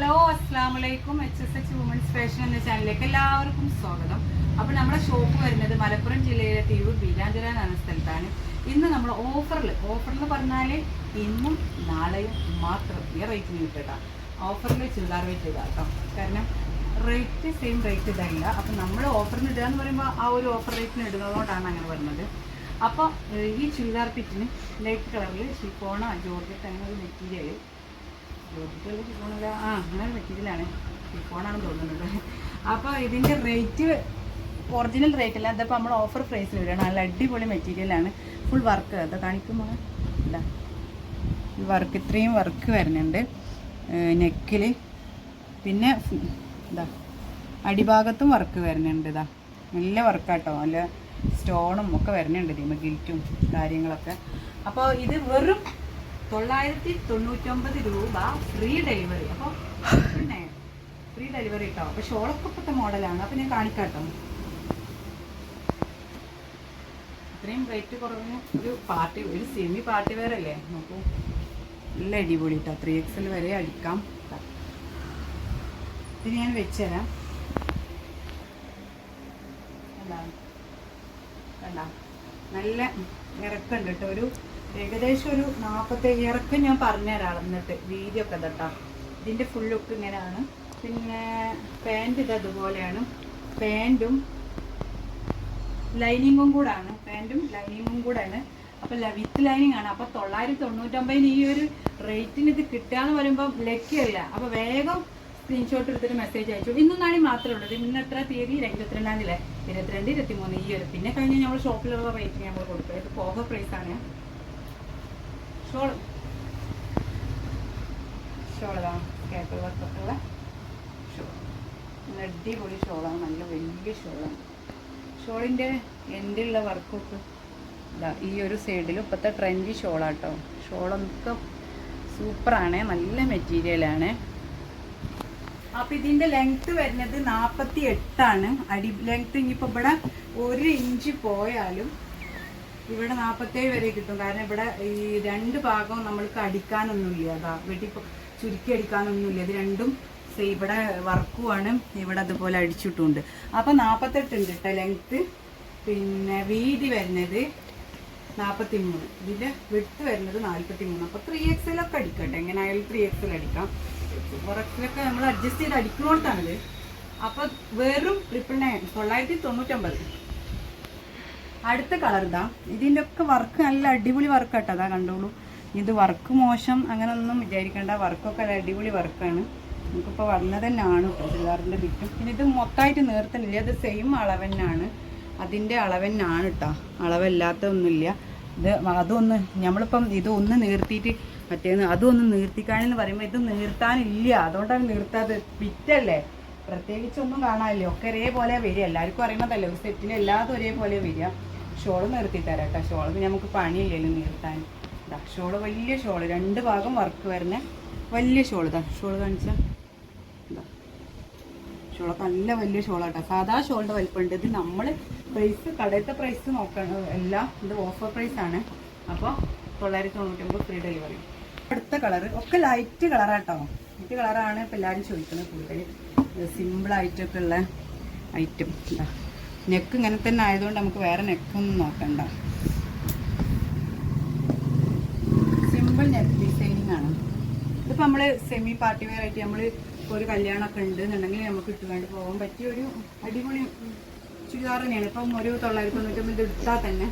Hello അസ്സാം വലൈക്കും H S H women's fashion എന്ന ചാനലിലേക്ക് എല്ലാവർക്കും സ്വാഗതം. അപ്പോൾ നമ്മുടെ ഷോപ്പ് വരുന്നത് മലപ്പുറം ജില്ലയിലെ തിരൂർ ബീരാഞ്ചല എന്ന സ്ഥലത്താണ്. ഇന്ന് നമ്മൾ ഓഫറിൽ എന്ന് പറഞ്ഞാൽ ഇന്നും നാളെയും മാത്രം ഈ റേറ്റിന് കിട്ടുക. ഓഫറിൽ ചുരിദാർ റേറ്റ് ഇതാക്കാം കേട്ടോ. കാരണം റേറ്റ് സെയിം റേറ്റ് ഇതല്ല അപ്പം നമ്മൾ ഓഫറിന് ഇടുക എന്ന് പറയുമ്പോൾ ആ ഒരു ഓഫർ റേറ്റിന് ഇടുന്നതുകൊണ്ടാണ് അങ്ങനെ വരുന്നത് അപ്പോൾ ഈ ചുരിദാർ പിറ്റിന് ലൈറ്റ് കളറിൽ ഷിഫോണോ ജോർജറ്റ് അങ്ങനെ ഒരു മെറ്റീരിയൽ ആ അങ്ങനെ അപ്പോൾ ഇതിന്റെ റേറ്റ് ഒറിജിനൽ റേറ്റ് അല്ല അതപ്പോൾ നമ്മൾ ഓഫർ പ്രൈസിൽ വരികയാണ്. നല്ല അടിപൊളി മെറ്റീരിയലാണ്. ഫുൾ വർക്ക് അത് കാണിക്കുമ്പോൾ ഇതാ. ഈ വർക്ക് ഇത്രയും വർക്ക് വരുന്നുണ്ട്. നെക്കിൽ പിന്നെ ഇതാ. അടിഭാഗത്തും വർക്ക് വരുന്നുണ്ട് ഇതാ. നല്ല വർക്കാട്ടോ നല്ല സ്റ്റോണും ഒക്കെ വരുന്നുണ്ട് ഇതിമ ഗിൽറ്റും കാര്യങ്ങളൊക്കെ. അപ്പോൾ ഇത് വെറും തൊള്ളായിരത്തി തൊണ്ണൂറ്റൊമ്പത് രൂപ ഫ്രീ ഡെലിവറി അപ്പോൾ പിന്നെ ഫ്രീ ഡെലിവറി കേട്ടോ അപ്പോൾ ഷോളൊക്കെ മോഡലാണ്. അപ്പോൾ ഞാൻ കാണിക്കാം കേട്ടോ ഇത്രയും റേറ്റ് കുറഞ്ഞ ഒരു പാർട്ടി ഒരു സെമി പാർട്ടി വെയർ അല്ലേ? നോക്കൂ. നല്ല അടിപൊളി കേട്ടോ ത്രീ എക്സൽ വരെ അടിക്കാം. ഇത് ഞാൻ വെച്ചുതരാം കണ്ടോ? നല്ല ഇറക്കുണ്ട് കേട്ടോ ഒരു ഏകദേശം ഒരു നാൽപ്പത്തേഴ് ഇറക്കം ഞാൻ പറഞ്ഞുതരാം എന്നിട്ട് വീതിയൊക്കെ ഒക്കെ തട്ടാം ഇതിന്റെ ഫുൾ ലുക്ക് ഇങ്ങനെയാണ്. പിന്നെ പാന്റ് ഇത് അതുപോലെയാണ്. പാന്റും ലൈനിങ്ങും കൂടാണ്. പാന്റും ലൈനിങ്ങും കൂടാണ് അപ്പം വിത്ത് ലൈനിങ് ആണ്. അപ്പം തൊള്ളായിരത്തി തൊണ്ണൂറ്റൊമ്പതിന് ഈ ഒരു റേറ്റിന് ഇത് കിട്ടുകയെന്ന് പറയുമ്പോൾ ലക്കിയല്ല. അപ്പോൾ വേഗം സ്ക്രീൻഷോട്ട് എടുത്തിട്ട് മെസ്സേജ് അയച്ചു. ഇന്നും നാളെ മാത്രമേ ഉള്ളൂ. ഇന്ന് എത്ര തീയതി? ഇരുപത്തിരണ്ടാം തീയതി ഇരുപത്തിരണ്ട് ഇരുപത്തിമൂന്ന് ഈ ഒരു പിന്നെ കഴിഞ്ഞാൽ നമ്മൾ ഷോപ്പിലുള്ള റേറ്റ് നമ്മൾ കൊടുക്കുക ഇത് പോക പ്രൈസ് ആണ് ഷോളതാണ് ഷോളതാ കേപ്പിൾ വർക്കൊക്കെയുള്ള ഷോൾ അടിപൊളി ഷോളാണ് നല്ല വലിയ ഷോളാണ് ഷോളിന്റെ എന്റെയുള്ള വർക്കൊക്കെ ഇതാ ഈ ഒരു സൈഡിൽ ഇപ്പോഴത്തെ ട്രെൻഡി ഷോളാട്ടോ ഷോളൊക്കെ സൂപ്പറാണ് നല്ല മെറ്റീരിയലാണ് അപ്പം ഇതിന്റെ ലെങ്ത് വരുന്നത് നാൽപ്പത്തി എട്ടാണ് അടി ലെങ്ത് ഇനിയിപ്പോൾ ഇവിടെ ഒരു ഇഞ്ച് പോയാലും ഇവിടെ നാൽപ്പത്തേഴ് വരെ കിട്ടും. കാരണം ഇവിടെ ഈ രണ്ട് ഭാഗവും നമ്മൾക്ക് അടിക്കാനൊന്നുമില്ല. അതാ വെട്ടി ചുരുക്കി അടിക്കാനൊന്നുമില്ല. ഇത് രണ്ടും ഇവിടെ വർക്കുമാണ് ഇവിടെ അതുപോലെ അടിച്ചിട്ടുണ്ട്. അപ്പം നാൽപ്പത്തെട്ട് ഉണ്ട് കേട്ടോ ലെങ്ത്ത് പിന്നെ വീതി വരുന്നത് നാൽപ്പത്തി മൂന്ന് ഇതിന്റെ വിട്ട് വരുന്നത് നാൽപ്പത്തി മൂന്ന് അപ്പോൾ ത്രീ എക്സലൊക്കെ അടിക്കട്ടെ. എങ്ങനെ ആയാലും ത്രീ എക്സൽ അടിക്കാം. ഫോർ നമ്മൾ അഡ്ജസ്റ്റ് ചെയ്ത് അടിക്കുന്നോടത്താണിത് അപ്പോൾ വെറും ട്രിപ്പിൾ നയൻ തൊള്ളായിരത്തി തൊണ്ണൂറ്റൊമ്പത്. അടുത്ത കളർ ഇതാ. ഇതിന്റെ ഒക്കെ വർക്ക് നല്ല അടിപൊളി വർക്ക് കേട്ടോ അതാ കണ്ടോളൂ. ഇത് വർക്ക് മോശം അങ്ങനെ ഒന്നും വിചാരിക്കേണ്ട വർക്കൊക്കെ അടിപൊളി വർക്കാണ് നമുക്കിപ്പോൾ വന്നത് തന്നെയാണ് കേട്ടോ ചുരിദാറിന്റെ ബിറ്റും പിന്നെ ഇത് മൊത്തമായിട്ട് നേർത്തനില്ല അത് സെയിം അളവ് തന്നെയാണ്. അതിന്റെ അളവ് തന്നെയാണ് കേട്ടോ അളവല്ലാത്തൊന്നുമില്ല. ഇത് അതൊന്ന് നമ്മളിപ്പം ഇത് ഒന്ന് നീർത്തിയിട്ട് മറ്റേന്ന് അതൊന്ന് നീർത്തിക്കാണെന്ന് പറയുമ്പോൾ ഇത് നീർത്താനില്ല. അതുകൊണ്ടാണ് നിർത്താത് ബിറ്റല്ലേ പ്രത്യേകിച്ചൊന്നും കാണാനില്ല. ഒക്കെ ഒരേപോലെ വരിക. എല്ലാവർക്കും അറിയണതല്ലേ? ഒരു സെറ്റിൽ എല്ലാതും ഒരേപോലെ വരിക. ഷോൾ നിർത്തി തരാം കേട്ടോ. ഷോൾ നമുക്ക് പണിയില്ലല്ലോ നിർത്താൻ. ഇതാ ഷോൾ വലിയ ഷോൾ. രണ്ട് ഭാഗം വർക്ക് വരുന്ന വലിയ ഷോൾ. ഇതാ ഷോൾ കാണിച്ചാൽ ഇതാ ഷോളൊക്കെ നല്ല വലിയ ഷോളാട്ടോ സാധാ ഷോളിന്റെ വലിപ്പമുണ്ട്. ഇത് നമ്മൾ പ്രൈസ് കടയത്തെ പ്രൈസ് നോക്കണം. എല്ലാം ഇത് ഓഫർ പ്രൈസ് ആണ്. അപ്പോൾ തൊള്ളായിരത്തി തൊണ്ണൂറ്റൊമ്പത് ഫ്രീ ഡെലിവറി അടുത്ത കളർ ഒക്കെ ലൈറ്റ് കളറാട്ടോ ലൈറ്റ് കളറാണ് ഇപ്പം എല്ലാവരും ചോദിക്കുന്നത് കൂടുതൽ സിമ്പിളായിട്ടൊക്കെ ഉള്ള ഐറ്റം നെക്ക് ഇങ്ങനെ തന്നെ ആയതുകൊണ്ട് നമുക്ക് വേറെ നെക്കൊന്നും നോക്കണ്ട. സിമ്പിൾ നെക്ക് ഡിസൈനിങ് ആണ്. ഇതിപ്പോൾ നമ്മൾ സെമി പാർട്ടി വെയർ ആയിട്ട് നമ്മൾ ഒരു കല്യാണമൊക്കെ ഉണ്ട് എന്നുണ്ടെങ്കിൽ നമുക്ക് ഇട്ടുകൊണ്ട് പോകാൻ പറ്റിയ ഒരു അടിപൊളി ചുരിദാർ തന്നെയാണ്. ഇപ്പം ഒരു തൊള്ളായിരത്തി തൊണ്ണൂറ്റൊമ്പത് ഇത് എടുത്താൽ തന്നെ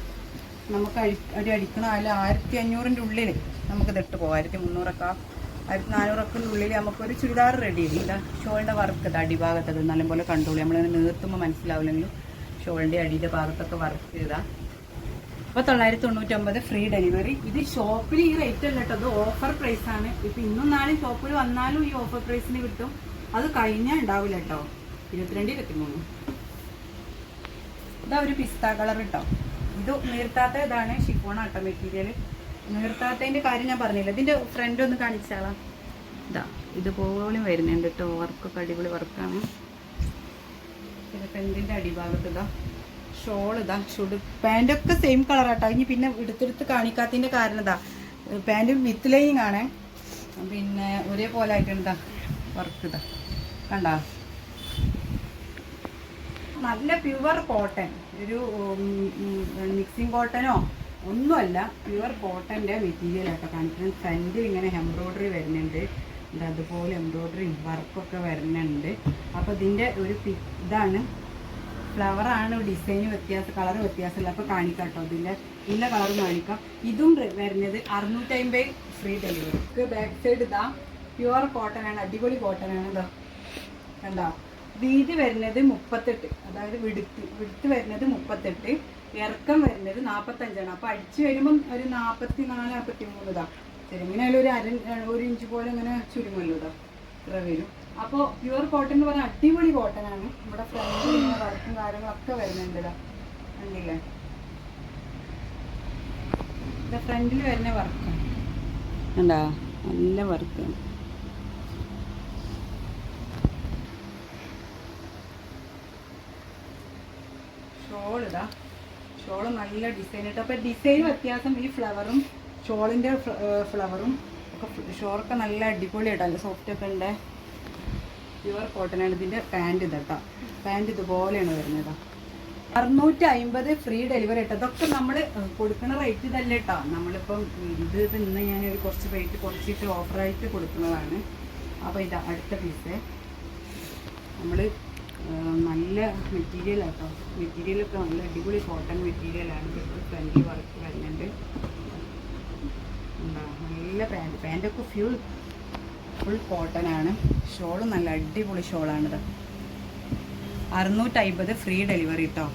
നമുക്ക് അടി ഒരു അടിക്കണ അതിൽ ആയിരത്തി അഞ്ഞൂറിന്റെ ഉള്ളിൽ നമുക്ക് ഇതിട്ട് പോകാം. ആയിരത്തി മുന്നൂറൊക്കെ ആയിരത്തി നാനൂറൊക്കെ ഉള്ളിൽ നമുക്കൊരു ചുരിദാർ റെഡി ഇതാ ഷോളിന്റെ വർക്ക് ഇത് അടിഭാഗത്തത്. നല്ലപോലെ കണ്ടോളൂ. നമ്മളിങ്ങനെ നീർത്തുമ്പോൾ മനസ്സിലാവില്ലെങ്കിലും ഷോളിന്റെ അടിയുടെ ഭാഗത്തൊക്കെ വർക്ക് ചെയ്താൽ അപ്പോൾ തൊള്ളായിരത്തി തൊണ്ണൂറ്റൊമ്പത് ഫ്രീ ഡെലിവറി ഇത് ഷോപ്പിൽ ഈ റേറ്റ് അല്ല കേട്ടോ അത് ഓഫർ ആണ്. ഇപ്പം ഇന്നും നാളെ ഷോപ്പിൽ വന്നാലും ഈ ഓഫർ പ്രൈസിന് കിട്ടും. അത് കഴിഞ്ഞാൽ ഉണ്ടാവില്ല കേട്ടോ ഇരുപത്തിരണ്ട് ഇരുപത്തിമൂന്ന്. ഇതാ ഒരു പിസ്ത കളർ കേട്ടോ ഇത് നീർത്താത്ത ഇതാണ് ഷിഫോൺ ആട്ടോ മെറ്റീരിയൽ നീർത്താത്തതിന്റെ കാര്യം ഞാൻ പറഞ്ഞില്ല? ഇതിന്റെ ഫ്രണ്ട് ഒന്ന് കാണിച്ചാളാം. ഇതാ ഇതുപോലും വരുന്നുണ്ട് കേട്ടോ വർക്കൊക്കെ അടിപൊളി വർക്കാണ് പിന്നെ പെന്റിന്റെ അടിഭാഗത്ത് ഇതാ? ഷോൾ ഇതാ ഷുഡ് പാന്റൊക്കെ സെയിം കളറാട്ടോ ഇനി പിന്നെ എടുത്തെടുത്ത് കാണിക്കാത്തതിന്റെ കാരണം ഇതാ. പാന്റ് വിത്ത് ലൈനിങ് ആണേ. പിന്നെ ഒരേപോലെ ആയിട്ടുണ്ട് വർക്ക് ഇതാ. കണ്ടോ? നല്ല പ്യുവർ കോട്ടൺ ഒരു മിക്സിങ് കോട്ടനോ ഒന്നുമല്ല. പ്യുവർ കോട്ടന്റെ മെറ്റീരിയൽ ആട്ടോ. കാണിക്കുന്നത് ഫ്രണ്ടിൽ ഇങ്ങനെ എംബ്രോയ്ഡറി വരുന്നുണ്ട്. ഇത് അതുപോലെ എംബ്രോയ്ഡറിയും വർക്കൊക്കെ വരുന്നുണ്ട്. അപ്പോൾ ഇതിന്റെ ഒരു ഇതാണ്. ഇതാണ് ഫ്ലവറാണ് ഡിസൈന് വ്യത്യാസം കളർ വ്യത്യാസമില്ല. അപ്പോൾ കാണിക്കാം കേട്ടോ ഇതിന്റെ ഇന്ന കളർ കാണിക്കാം. ഇതും വരുന്നത് വരുന്നത് അറുന്നൂറ്റമ്പത് ഫ്രീ ഡെലിവറി ബാക്ക് സൈഡ് ഇതാ. പ്യുവർ കോട്ടൺ ആണ് അടിപൊളി കോട്ടൺ ആണ് ഇതാ. കണ്ടോ? വീതി വരുന്നത് മുപ്പത്തെട്ട്. അതായത് വിടുത്ത് വിടുത്ത് വരുന്നത് മുപ്പത്തെട്ട്. ഇറക്കം വരുന്നത് നാൽപ്പത്തഞ്ചാണ് അപ്പോൾ അടിച്ച് വരുമ്പം ഒരു നാൽപ്പത്തി നാല് നാൽപ്പത്തി മൂന്ന് ഇതാ. ഇങ്ങനെയായാലും ഒരു അര ഒരു ഇഞ്ച് പോലെ ഇങ്ങനെ ചുരുങ്ങല്ലോ ഇതാ ഇത്ര വരും. അപ്പോൾ പ്യുവർ കോട്ടൺ എന്ന് പറഞ്ഞാൽ അടിപൊളി കോട്ടൺ ആണ്. ഇവിടെ ഫ്രണ്ടിൽ ഇങ്ങനെ വർക്കും കാര്യങ്ങളൊക്കെ വരുന്നുണ്ട് ഇതാ കണ്ടില്ലേ? ഇത് ഫ്രണ്ടിൽ വരുന്ന വർക്കാണ് കണ്ടാ? നല്ല വർക്കാണ് ഷോൾ ഇതാ ഷോൾ നല്ല ഡിസൈൻ ഇട്ടു. അപ്പോൾ ഡിസൈൻ വ്യത്യാസം ഈ ഫ്ലവറും ഷോളിന്റെ ഫ്ലവറും ഒക്കെ ഷോറൊക്കെ നല്ല അടിപൊളിയായിട്ട് സോഫ്റ്റ് ഒക്കെ ഉണ്ട് പ്യുവർ കോട്ടൺ ആണ്. ഇതിന്റെ പാന്റ് ഇതട്ടോ പാന്റ് ഇതുപോലെയാണ് വരുന്നത് അറുന്നൂറ്റി അമ്പത് ഫ്രീ ഡെലിവറി ഇട്ടോ അതൊക്കെ നമ്മൾ കൊടുക്കുന്ന റേറ്റ് ഇതല്ല കേട്ടോ. നമ്മളിപ്പം ഇത് ഇന്ന് ഞാൻ ഒരു കുറച്ച് റേറ്റ് കുറച്ചിട്ട് ഓഫറായിട്ട് കൊടുക്കുന്നതാണ്. അപ്പോൾ ഇതാ അടുത്ത പീസ് നമ്മൾ നല്ല മെറ്റീരിയൽ ആട്ടോ. മെറ്റീരിയലൊക്കെ നല്ല അടിപൊളി കോട്ടൺ മെറ്റീരിയലാണ് ഫ്രണ്ട്ലി വർക്ക് വരുന്നുണ്ട്. നല്ല പാന്റ്. പാന്റൊക്കെ ഫ്യൂൾ ഫുൾ കോട്ടൺ ആണ്. ഷോൾ നല്ല അടിപൊളി ഷോളാണിത്. അറുന്നൂറ്റമ്പത് ഫ്രീ ഡെലിവറി കേട്ടോ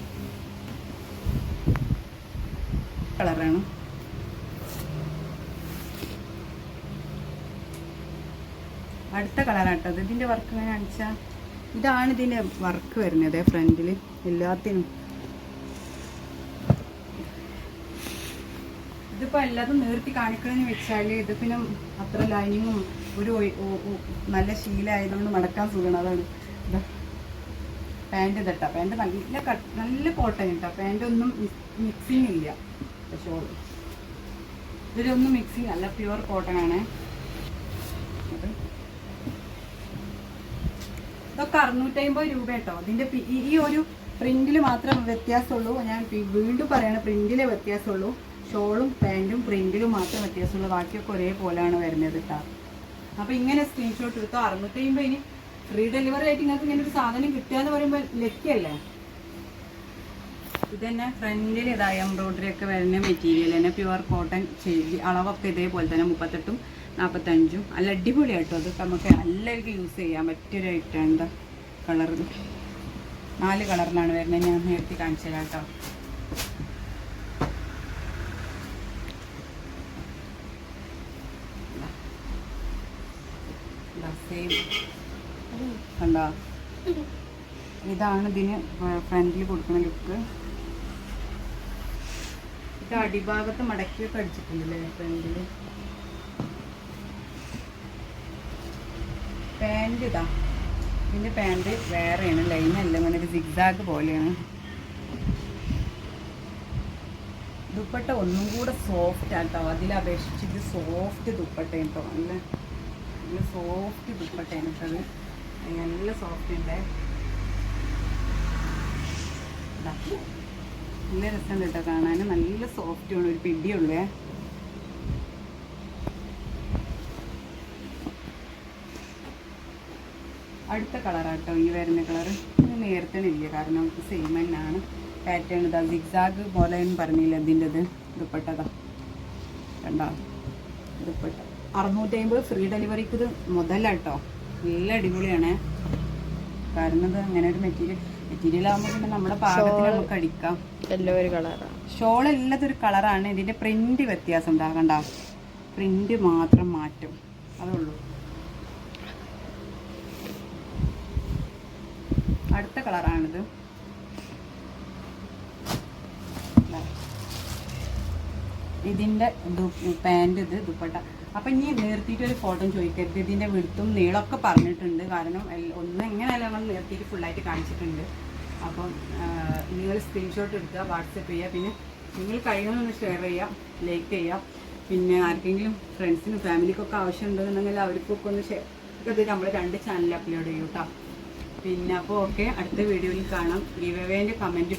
കളറാണ്. അടുത്ത കളറാട്ടോ. ഇത് ഇതിന്റെ വർക്ക് ഞാൻ കാണിച്ചാൽ ഇതാണ് ഇതിന്റെ വർക്ക് വരുന്നത് ഫ്രണ്ടിൽ എല്ലാത്തിനും. ഇതിപ്പോൾ എല്ലാതും നിർത്തി കാണിക്കണമെന്ന് വെച്ചാൽ ഇത് പിന്നെ അത്ര ലൈനിങ്ങും ഒരു നല്ല ശീലമായതുകൊണ്ട് മടക്കാൻ സുഖമാണ്. അതാണ്. പാന്റ് ഇതട്ട. പാന്റ് നല്ല കട്ട് നല്ല കോട്ടൺ കേട്ടോ പാന്റ് ഒന്നും മിക്സിങ് ഇല്ല. ഷോൾ ഇതിലൊന്നും മിക്സിങ് അല്ല. പ്യുവർ കോട്ടൺ ആണ്. ഇത് ഇതൊക്കെ അറുന്നൂറ്റമ്പത് രൂപ കേട്ടോ. ഇതിന്റെ ഈ ഒരു പ്രിന്റിൽ മാത്രം വ്യത്യാസമുള്ളൂ. ഞാൻ വീണ്ടും പറയണ പ്രിന്റിലെ വ്യത്യാസമുള്ളൂ. ഷോളും പാന്റും പ്രിന്റിലും മാത്രം വ്യത്യാസമുള്ളൂ ബാക്കിയൊക്കെ ഒരേപോലെയാണ് വരുന്നത് കേട്ടോ അപ്പോൾ ഇങ്ങനെ സ്ക്രീൻഷോട്ട് എടുത്തോ കഴിയുമ്പോൾ ഇനി ഫ്രീ ഡെലിവറി ആയിട്ട് നിങ്ങൾക്ക് ഇങ്ങനെ ഒരു സാധനം കിട്ടുക എന്ന് പറയുമ്പോൾ ലക്കിയല്ലേ? ഇതന്നെ ഫ്രണ്ടിൽ ഇതായ എംബ്രോയിഡറി ഒക്കെ വരുന്ന മെറ്റീരിയൽ തന്നെ. പ്യുവർ കോട്ടൺ ചെയ്തി അളവൊക്കെ ഇതേപോലെ തന്നെ മുപ്പത്തെട്ടും നാൽപ്പത്തഞ്ചും നല്ല അടിപൊളിയാട്ടോ. അത് നമുക്ക് എല്ലാവർക്കും യൂസ് ചെയ്യാൻ പറ്റിയൊരു ഐറ്റം കളർ നാല് കളറിലാണ് വരുന്നത്. ഞാൻ നേരത്തെ കാണിച്ചു കേട്ടോ കണ്ടോ? ഇതാണ് ഇതിന് ഫ്രണ്ടിൽ കൊടുക്കുന്ന ലുക്ക് ഇത് അടിഭാഗത്ത് മടക്കിയൊക്കെ അടിച്ചിട്ടുണ്ടല്ലേ ഫ്രണ്ടിൽ പാന്റ് ഇതാ. ഇതിന്റെ പാന്റ് വേറെയാണ്. ലൈനല്ല ഇങ്ങനെ ഒരു സിഗ്സാഗ് പോലെയാണ്. ദുപ്പട്ട ഒന്നും കൂടെ സോഫ്റ്റ് ആട്ടോ. അതിലപേക്ഷിച്ച് ഇത് സോഫ്റ്റ് ദുപ്പട്ട കേട്ടോ നല്ല നല്ല സോഫ്റ്റ് ദുപ്പട്ടയാണ് കേട്ടോ നല്ല സോഫ്റ്റ് ഉണ്ട്. ഇതാ. നല്ല രസമുണ്ട് കേട്ടോ കാണാൻ. നല്ല സോഫ്റ്റ് ആണ്. ഒരു പിടിയുള്ളേ. അടുത്ത കളറാട്ടോ ഈ വരുന്ന കളർ നേരത്തണില്ല കാരണം നമുക്ക് സെയിം തന്നെയാണ്. പാറ്റേൺ ഇതാ. സിഗ്സാഗ് പോലെ പറഞ്ഞില്ല ഇതിന്റെ ഇത് ദുപ്പട്ടതാ കണ്ടോ? ദുപ്പട്ട. അറുന്നൂറ്റി അമ്പത് ഫ്രീ ഡെലിവറിക്ക് ഇത് മുതലാട്ടോ നല്ല അടിപൊളിയാണ്. കാരണം ഇത് അങ്ങനെ ഒരു മെറ്റീരിയൽ മെറ്റീരിയൽ ആകുമ്പോൾ പിന്നെ നമ്മുടെ പാകത്തിന് നമുക്ക് അടിക്കാം. എല്ലാം ഒരു കളറാണ് ഷോൾ എല്ലാത്തൊരു കളറാണ് ഇതിന്റെ പ്രിന്റ് വ്യത്യാസം ഉണ്ടാകണ്ട. പ്രിന്റ് മാത്രം മാറ്റും. അതുള്ളൂ. അടുത്ത കളറാണിത് ഇതിന്റെ ഇതിന്റെ പാന്റ് ഇത് ദുപ്പട്ട. അപ്പം ഇനി നിർത്തിയിട്ട് ഒരു ഫോട്ടോ ചോദിക്കരുത് ഇതിന്റെ വിടുത്തും നീളമൊക്കെ പറഞ്ഞിട്ടുണ്ട്. കാരണം ഒന്നും എങ്ങനെയല്ല നമ്മൾ നിർത്തിയിട്ട് ഫുള്ളായിട്ട് കാണിച്ചിട്ടുണ്ട്. അപ്പം നിങ്ങൾ സ്ക്രീൻഷോട്ട് എടുക്കുക വാട്സപ്പ് ചെയ്യുക. പിന്നെ നിങ്ങൾ കഴിയുന്നൊന്ന് ഷെയർ ചെയ്യുക ലൈക്ക് ചെയ്യുക. പിന്നെ ആർക്കെങ്കിലും ഫ്രണ്ട്സിനും ഫാമിലിക്കൊക്കെ ആവശ്യം ഉണ്ടെന്നുണ്ടെങ്കിൽ അവർക്കൊക്കെ ഒന്ന് ഷെയർ ഇത് നമ്മൾ രണ്ട് ചാനലിൽ അപ്ലോഡ് ചെയ്യും കേട്ടോ പിന്നെ അപ്പോൾ ഓക്കെ അടുത്ത വീഡിയോയിൽ കാണാം. ഗീവേന്റെ കമന്റ്